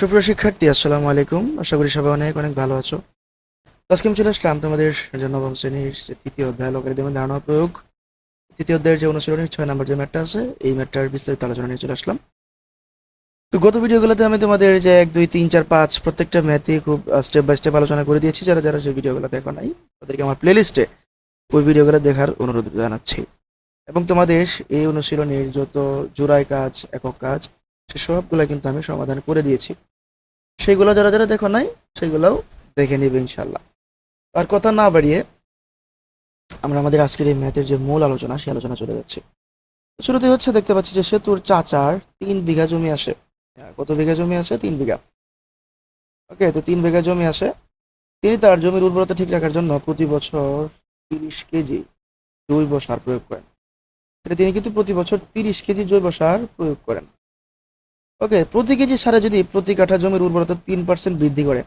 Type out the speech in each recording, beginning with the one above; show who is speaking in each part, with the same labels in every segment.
Speaker 1: সুপ্রিয় শিক্ষার্থী, আসসালামু আলাইকুম। আশা করি সবাই অনেক অনেক ভালো আছো। আজকে আমি চলে আসলাম তোমাদের যে নবম শ্রেণির যে তৃতীয় অধ্যায় লোকের লগারিদমের ধারণা প্রয়োগ। তৃতীয় অধ্যায়ের যে অনুশীলনের ছয় নম্বর যে ম্যাটটা আছে, এই ম্যাটটার বিস্তারিত আলোচনা নিয়ে চলে আসলাম। তো গত ভিডিওগুলোতে আমি তোমাদের যে এক, দুই, তিন, চার, পাঁচ প্রত্যেকটা ম্যাথই খুব স্টেপ বাই স্টেপ আলোচনা করে দিয়েছি। যারা যারা সেই ভিডিওগুলো দেখো নাই, তাদেরকে আমার প্লেলিস্টে ওই ভিডিওগুলো দেখার অনুরোধ জানাচ্ছি। এবং তোমাদের এই অনুশীলনের যত জোড়ায় কাজ, একক কাজ, সে সবগুলো কিন্তু আমি সমাধান করে দিয়েছি। সেগুলো যারা যারা দেখো নাই সেগুলোও দেখে নিবে ইনশাল্লাহ আর কথা না বাড়িয়ে আমরা আমাদের আজকের এই ম্যাথের যে মূল আলোচনা সেই আলোচনা চলে যাচ্ছে। শুরুতে হচ্ছে দেখতে পাচ্ছি যে সেতুর চাচার তিন বিঘা জমি আসে। হ্যাঁ, কত বিঘা জমি আছে তিন বিঘা। ওকে তো তিন বিঘা জমি আসে। তিনি তার জমির উর্বরতা ঠিক রাখার জন্য প্রতি বছর তিরিশ কেজি জৈব সার প্রয়োগ করেন। তিনি কিন্তু প্রতি বছর তিরিশ কেজি জৈব সার প্রয়োগ করেন। ওকে, প্রতি কেজি সারে যদি প্রতি কাঠা জমির উর্বরতা তিন পার্সেন্ট বৃদ্ধি করে।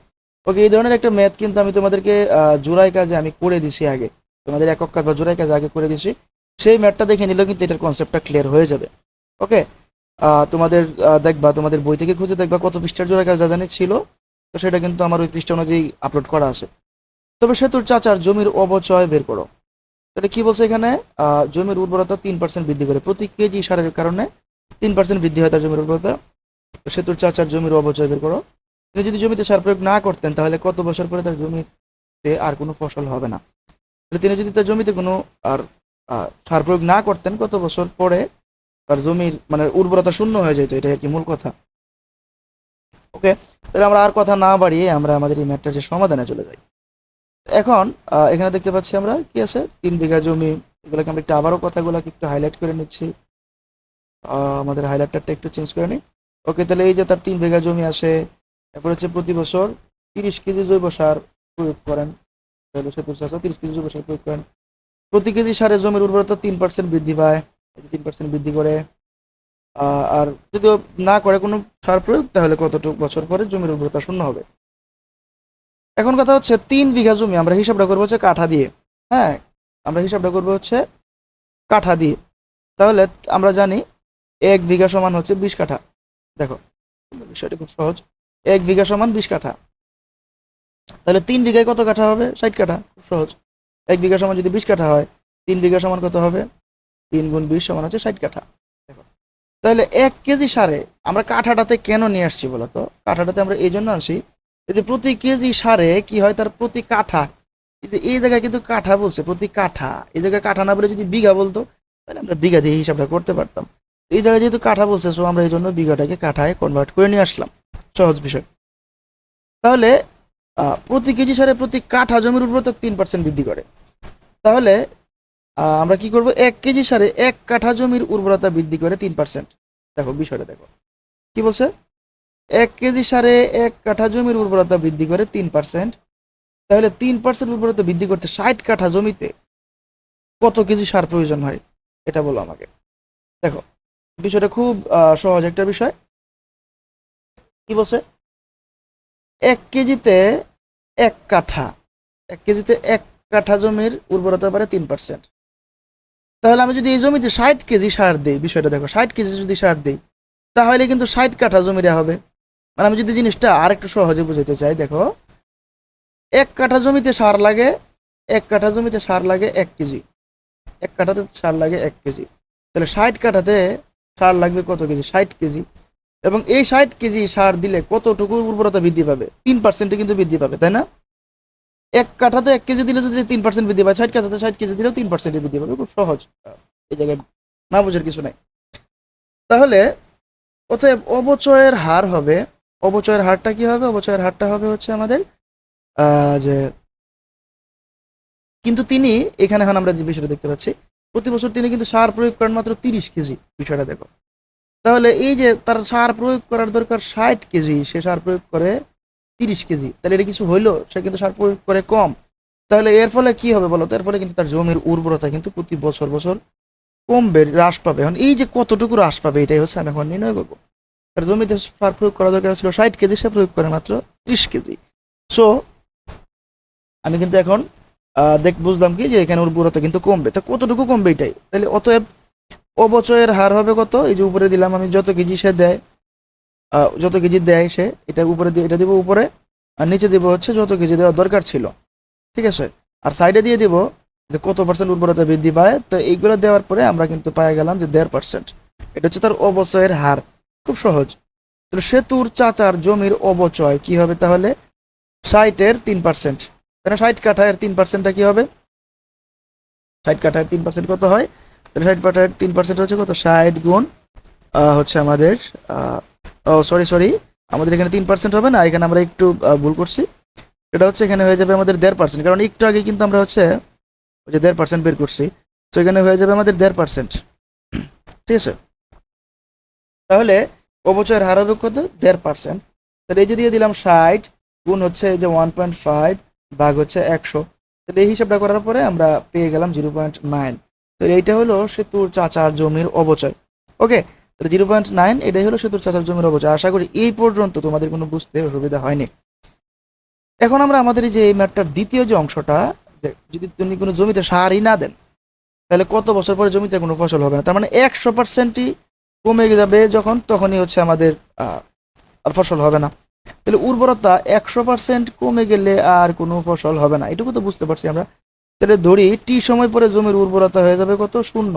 Speaker 1: ওকে, এই ধরনের একটা ম্যাথ কিন্তু আমি তোমাদেরকে জোড়াই কাজে আমি করে দিছি আগে। তোমাদের একক কাজ বা জোড়াই কাজ আগে করে দিছি। সেই ম্যাথটা দেখে নিলেও কিন্তু এটার কনসেপ্টটা ক্লিয়ার হয়ে যাবে। ওকে তোমাদের দেখবা, তোমাদের বই থেকে খুঁজে দেখবা কত পৃষ্ঠার জোড়াই কাজ যা জানি ছিল। তো সেটা কিন্তু আমার ওই পৃষ্ঠা অনুযায়ী আপলোড করা আছে। তবে সেতুর চাচার জমির অবচয় বের করো। তাহলে কি বলছে এখানে? জমির উর্বরতা তিন পার্সেন্ট বৃদ্ধি করে। প্রতি কেজি সারের কারণে তিন পার্সেন্ট বৃদ্ধি হয় তার জমির উর্বরতা। সেতুর চাচার জমির অবচয় বের করো। তিনি যদি জমিতে সার প্রয়োগ না করতেন, তাহলে কত বছর পরে তার জমিতে আর কোনো ফসল হবে না। তিনি যদি তার জমিতে কোনো আর সার প্রয়োগ না করতেন, কত বছর পরে তার জমির মানে উর্বরতা শূন্য হয়ে যেত? এটাই আর কি মূল কথা। ওকে? তাহলে আমরা আর কথা না বাড়িয়ে আমরা আমাদের এই ম্যাটটার যে সমাধানে চলে যাই। এখন এখানে দেখতে পাচ্ছি আমরা কি আছে? তিন বিঘা জমি। এগুলোকে আমরা একটু আবারও কথাগুলোকে একটু হাইলাইট করে নিচ্ছি। আমাদের হাইলাইটারটা একটু চেঞ্জ করে নিই। ওকে, তাহলে এই যে তার তিন বিঘা জমি আসে তারপর হচ্ছে প্রতি বছর তিরিশ কেজি জৈব সার প্রয়োগ করেন। তিরিশ কেজি জৈব সার প্রয়োগ করেন। প্রতি কেজি সারে জমির উর্বরতা তিন পার্সেন্ট বৃদ্ধি পায় তিন পার্সেন্ট বৃদ্ধি করে। আর যদি না করে কোনো সার প্রয়োগ, তাহলে কতটুকু বছর পরে জমির উর্বরতা শূন্য হবে? এখন কথা হচ্ছে তিন বিঘা জমি, আমরা হিসাবটা করব হচ্ছে কাঠা দিয়ে। হ্যাঁ আমরা হিসাবটা করব হচ্ছে কাঠা দিয়ে। তাহলে আমরা জানি এক বিঘা সমান হচ্ছে বিশ কাঠা। দেখো, বিষয়টা খুব সহজ। এক বিঘা সমান বিশ কাঠা। তাহলে তিন বিঘায় কত কাঠা হবে? ষাট কাঠা, খুব সহজ। এক বিঘা সমান যদি বিশ কাঠা হয়, তিন বিঘা সমান কত হবে? তিন গুণ বিশ সমান হচ্ছে ষাট কাঠা। দেখো, তাহলে এক কেজি সারে আমরা কাঠাটাতে কেন নিয়ে আসছি বলতো কাঠাটাতে আমরা এই জন্য আসি এই যে প্রতি কেজি সারে কি হয়? তার প্রতি কাঠা। যে এই জায়গায় কিন্তু কাঠা বলছে, প্রতি কাঠা। এই জায়গায় কাঠা না বলে যদি বিঘা বলতো, তাহলে আমরা বিঘা দিয়ে হিসাবটা করতে পারতাম। এই জায়গায় যেহেতু কাঠা বলছে সো আমরা এই জন্য বিঘাটাকে কাঠায় কনভার্ট করে নিয়ে আসলাম। সহজ বিষয়। তাহলে প্রতি কেজি সারে প্রতি কাঠা জমির উর্বরতা তিন পার্সেন্ট বৃদ্ধি করে। তাহলে আমরা কি করব? এক কেজি সারে এক কাঠা জমির উর্বরতা বৃদ্ধি করে তিন পার্সেন্ট দেখো, বিষয়টা দেখো। কি বলছে? এক কেজি সারে এক কাঠা জমির উর্বরতা বৃদ্ধি করে তিন পার্সেন্ট তাহলে তিন পার্সেন্ট উর্বরতা বৃদ্ধি করতে ষাট কাঠা জমিতে কত কেজি সার প্রয়োজন হয়? এটা বলো আমাকে। দেখো বিষয়টা খুব সহজ একটা বিষয়। কি বলছে? এক কেজিতে এক কাঠা। এক কেজিতে এক কাঠা জমির উর্বরতা পারে তিন পার্সেন্ট তাহলে আমি যদি এই জমিতে ষাট কেজি সার দিই, বিষয়টা দেখো, ষাট কেজি যদি সার দিই, তাহলে কিন্তু ষাট কাঠা জমিরে হবে। মানে আমি যদি জিনিসটা আর একটু সহজে বুঝাতে চাই, দেখো, এক কাঠা জমিতে সার লাগে, এক কাঠা জমিতে সার লাগে এক কেজি। এক কাঠাতে সার লাগে এক কেজি। তাহলে ষাট কাঠাতে সার লাগবে কত কেজি? ষাট কেজি। এবং এই ষাট কেজি সার দিলে কতটুকু উর্বরতা বৃদ্ধি পাবে? তিন পার্সেন্টে কিন্তু বৃদ্ধি পাবে, তাই না? এক কাঠাতে এক কেজি দিলে যদি তিন পার্সেন্ট বৃদ্ধি পায়, ষাট কাঠাতে ষাট কেজি দিলেও তিন পার্সেন্টে বৃদ্ধি পাবে। খুব সহজ। এই জায়গায় না বোঝার কিছু নাই। তাহলে অতএব অবচয়ের হার হবে। অবচয়ের হারটা কি হবে? অবচয়ের হারটা হবে হচ্ছে আমাদের যে কিন্তু তিনি এখানে এখন আমরা যে বিষয়টা দেখতে পাচ্ছি প্রতি বছর তিনি কিন্তু সার প্রয়োগ করেন মাত্র তিরিশ কেজি, বিষয়টা দেখো। তাহলে এই যে তার সার প্রয়োগ করার দরকার ষাট কেজি, সে সার প্রয়োগ করে তিরিশ কেজি, তাহলে এটা কিছু হইল? সে কিন্তু সার প্রয়োগ করে কম। তাহলে এর ফলে কি হবে বলো তো? এর ফলে কিন্তু তার জমির উর্বরতা কিন্তু প্রতি বছর বছর কমবে, হ্রাস পাবে। এখন এই যে কতটুকু হ্রাস পাবে, এটাই হচ্ছে আমি এখন নির্ণয় করব। তার জমিতে সার প্রয়োগ করা দরকার ছিল ষাট কেজি, সে প্রয়োগ করে মাত্র ত্রিশ কেজি। সো আমি কিন্তু এখন দেখ, বুঝলাম কি যে এখানে উর্বরতা কিন্তু কমবে। তা কতটুকু কমবে এটাই? তাহলে অতএব অবচয়ের হার হবে কত? এই যে উপরে দিলাম আমি যত কেজি সে দেয় যত কেজি দেয় সে, এটা উপরে দিয়ে এটা দিব উপরে, আর নিচে দিব হচ্ছে যত কেজি দেওয়ার দরকার ছিল। ঠিক আছে? আর সাইডে দিয়ে দিব যে কত পার্সেন্ট উর্বরতা বৃদ্ধি পায়, তো এইগুলো দেওয়ার পরে আমরা কিন্তু পেয়ে গেলাম যে দেড় পার্সেন্ট এটা হচ্ছে তার অবচয়ের হার। খুব সহজ। সেতুর চাচার জমির অবচয় কি হবে তাহলে? ষাটের তিন পার্সেন্ট তাহলে ষাট কাঠায়ের তিন পার্সেন্টটা কী হবে? ষাট কাঠায়ের তিন পার্সেন্ট কত হয়? তাহলে ষাট কাঠায়ের তিন পার্সেন্ট হচ্ছে কত? ষাট গুণ হচ্ছে আমাদের ও সরি সরি আমাদের এখানে তিন পার্সেন্ট হবে না, এখানে আমরা একটু ভুল করছি। এটা হচ্ছে এখানে হয়ে যাবে আমাদের দেড় পার্সেন্ট কারণ একটু আগে কিন্তু আমরা হচ্ছে ওই যে দেড় পার্সেন্ট বের করছি। তো এখানে হয়ে যাবে আমাদের দেড় পার্সেন্ট ঠিক আছে? তাহলে অবচয়ের হার হবে কত? দেড় পার্সেন্ট তাহলে এই যে দিয়ে দিলাম ষাট, গুণ হচ্ছে এই যে ওয়ান পয়েন্ট ফাইভ ভাগ হচ্ছে একশো। তাহলে এই হিসাবটা করার পরে আমরা পেয়ে গেলাম জিরো পয়েন্ট নাইন। তো এইটা হলো সেতুর চাচার জমির অবচয়। ওকে? তাহলে জিরো পয়েন্ট নাইন, এটাই হলো সেতুর চাচার জমির অবচয়। আশা করি এই পর্যন্ত তোমাদের কোনো বুঝতে অসুবিধা হয়নি। এখন আমরা আমাদের যে এই ম্যাটটার দ্বিতীয় যে অংশটা যদি তুমি কোনো জমিতে সারই না দেন, তাহলে কত বছর পরে জমিতে কোনো ফসল হবে না? তার মানে একশো পার্সেন্টই কমে যাবে যখন, তখনই হচ্ছে আমাদের আর ফসল হবে না। তাহলে উর্বরতা একশো পার্সেন্ট কমে গেলে আর কোনো ফসল হবে না। এটুকু তো বুঝতে পারছি আমরা। তাহলে ধরি টি সময় পরে জমির উর্বরতা হয়ে যাবে কত? শূন্য।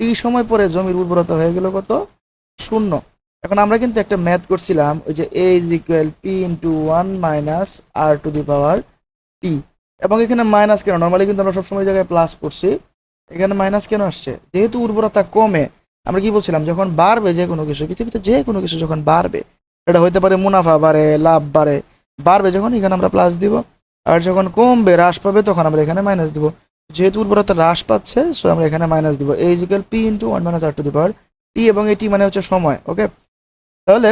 Speaker 1: টি সময় পরে জমির উর্বরতা হয়ে গেল কত? শূন্য। এখন আমরা কিন্তু একটা ম্যাথ করছিলাম, ওই যে A is equal P into one minus R to the power T এবং এখানে মাইনাস কেন? নর্মালি কিন্তু আমরা সবসময় জায়গায় প্লাস করছি। এখানে মাইনাস কেন আসছে? যেহেতু উর্বরতা কমে, আমরা কি বলছিলাম? যখন বাড়বে যে কোনো কিছু, পৃথিবীতে যে কোনো কিছু যখন বাড়বে এটা হইতে পারে মুনাফা বাড়ে, লাভ বাড়ে। বাড়বে যখন, এখানে আমরা প্লাস দিব। আর যখন কমবে, হ্রাস পাবে, তখন আমরা এখানে মাইনাস দিব। যেহেতু উর্বরতা হ্রাস পাচ্ছে সো আমরা এখানে মাইনাস দিব। এই equal P into one minus R to the power T এবং এটি মানে হচ্ছে সময় ওকে তাহলে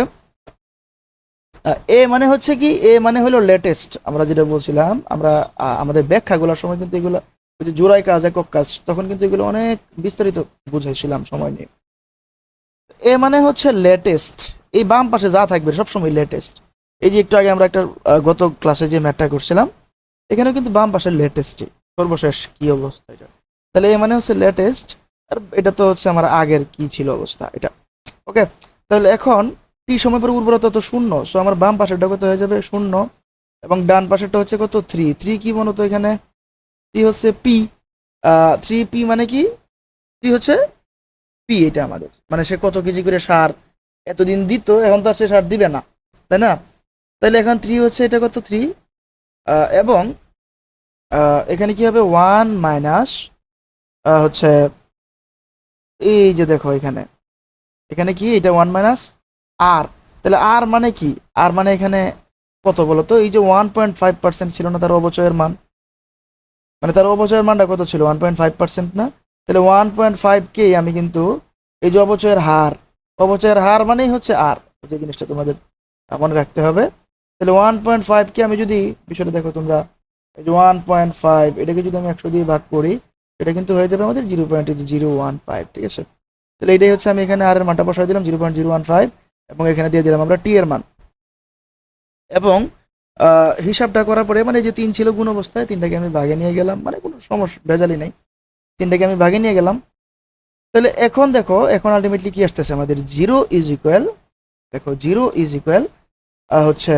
Speaker 1: এ মানে হচ্ছে কি? এ মানে হলো লেটেস্ট আমরা যেটা বলছিলাম, আমরা আমাদের ব্যাখ্যাগুলোর সময় কিন্তু এগুলো, ওই যে জোড়াই কাজ, একক কাজ, তখন কিন্তু এগুলো অনেক বিস্তারিত বুঝাইছিলাম সময় নিয়ে। এ মানে হচ্ছে লেটেস্ট এই বাম পাশে যা থাকবে সবসময় লেটেস্ট এই যে একটু আগে আমরা একটা গত ক্লাসে যে ম্যাটটা করছিলাম, এখানেও কিন্তু বাম পাশে লেটেস্টই সর্বশেষ কি অবস্থা এটা? তাহলে এ মানে হচ্ছে লেটেস্ট আর এটা তো হচ্ছে আমার আগের কি ছিল অবস্থা এটা। ওকে তাহলে এখন টি সময় পর উর্বরতা তো শূন্য সো আমার বাম পাশেরটা কত হয়ে যাবে? শূন্য। এবং ডান পাশেরটা হচ্ছে কত? থ্রি থ্রি কি মনে তো এখানে? থ্রি হচ্ছে পি থ্রি পি মানে কি? থ্রি হচ্ছে পি এটা আমাদের। মানে সে কত কেজি করে সার এতদিন দিত, এখন তো আর সে সার দিবে না, তাই না? তাহলে এখন থ্রি হচ্ছে, এটা কত থ্রি এবং এখানে কি হবে? ওয়ান মাইনাস হচ্ছে, এই যে দেখো এখানে এখানে কি? এটা ওয়ান মাইনাস আর তাহলে আর মানে কি? আর মানে এখানে কত বলো তো এই যে ওয়ান পয়েন্ট ফাইভ পার্সেন্ট ছিল না তার অবচয়ের মান মানে তার অবচয়ের মানটা কত ছিল? ওয়ান পয়েন্ট ফাইভ পার্সেন্ট না? তাহলে ওয়ান পয়েন্ট ফাইভ কে আমি কিন্তু, এই যে অবচয়ের হার অবচয়ের হার মানেই হচ্ছে আর যে জিনিসটা তোমাদের মনে রাখতে হবে। তাহলে ওয়ান পয়েন্ট ফাইভ কে আমি যদি, বিষয়টা দেখো তোমরা, এই যে ওয়ান পয়েন্ট ফাইভ এটাকে যদি আমি একশো দিয়ে ভাগ করি, এটা কিন্তু হয়ে যাবে আমাদের zero point zero one five ঠিক আছে? তাহলে এটাই হচ্ছে আমি এখানে আর এর মানটা বসাই দিলাম zero point zero one five এবং এখানে দিয়ে দিলাম আমরা টি এর মান। এবং হিসাবটা করার পরে মানে যে তিন ছিল গুণ অবস্থায়, তিনটাকে আমি ভাগে নিয়ে গেলাম মানে কোনো সমস্যা ভেজালি নেই। তিনটাকে আমি ভাগে নিয়ে গেলাম তাহলে এখন দেখো, এখন আলটিমেটলি কি আসতেছে? আমাদের জিরো ইজ ইকুয়াল দেখো জিরো ইজ ইকুয়াল হচ্ছে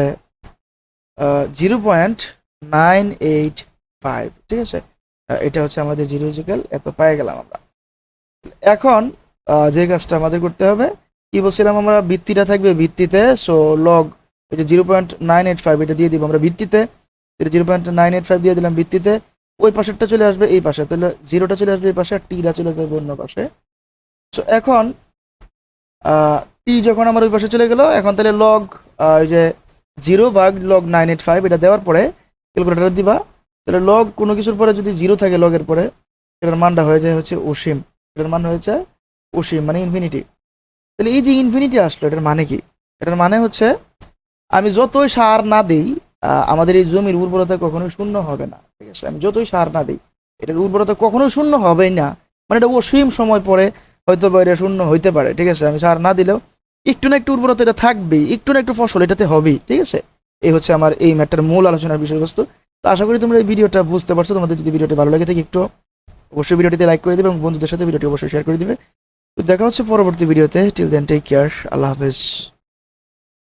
Speaker 1: zero point nine eight five ঠিক আছে? এটা হচ্ছে আমাদের জিরো ইজ ইকুয়াল এত পেয়ে গেলাম আমরা। এখন যে কাজটা আমাদের করতে হবে, কি বলছিলাম আমরা? ভিত্তিটা থাকবে ভিত্তিতে সো লগ এই যে zero point nine eight five এটা দিয়ে দিব আমরা ভিত্তিতে। Zero point nine eight five দিয়ে দিলাম ভিত্তিতে, ওই পাশেরটা চলে আসবে এই পাশে, তাহলে জিরোটা চলে আসবে এই পাশে, আর টিটা চলে যাবে অন্য পাশে। সো এখন টি যখন আমার ওই পাশে চলে গেল, এখন তাহলে লগ ওই যে জিরো ভাগ লগ নাইন এইট ফাইভ এটা দেওয়ার পরে ক্যালকুলেটার দিবা। তাহলে লগ কোনো কিছুর পরে যদি জিরো থাকে লগের পরে, এটার মানটা হয়ে যায় হচ্ছে অসীম। এটার মান হয়েছে অসীম মানে ইনফিনিটি তাহলে এই যে ইনফিনিটি আসলো, এটার মানে কি? এটার মানে হচ্ছে, আমি যতই সার না দিই আমাদের এই জমির উর্বরতা কখনোই শূন্য হবে না। ঠিক আছে? আমি যতই সার না দিই, এটার উর্বরতা কখনোই শূন্য হবেই না। মানে এটা অসীম সময় পরে হয়তো বা এটা শূন্য হইতে পারে, ঠিক আছে? আমি সার না দিলেও একটু না একটু উর্বরতা এটা থাকবেই, একটু না একটু ফসল এটাতে হবেই, ঠিক আছে? এই হচ্ছে আমার এই ম্যাটার মূল আলোচনার বিষয়বস্তু। তো আশা করি তোমরা এই ভিডিওটা বুঝতে পারছ। তোমাদের যদি ভিডিওটি ভালো লাগে থাকে একটু অবশ্যই ভিডিওটিতে লাইক করে দেবে এবং বন্ধুদের সাথে ভিডিওটি অবশ্যই শেয়ার করে দিবে। তো দেখা হচ্ছে পরবর্তী ভিডিওতে। টিল দেন টেক কেয়ার আল্লাহ হাফেজ।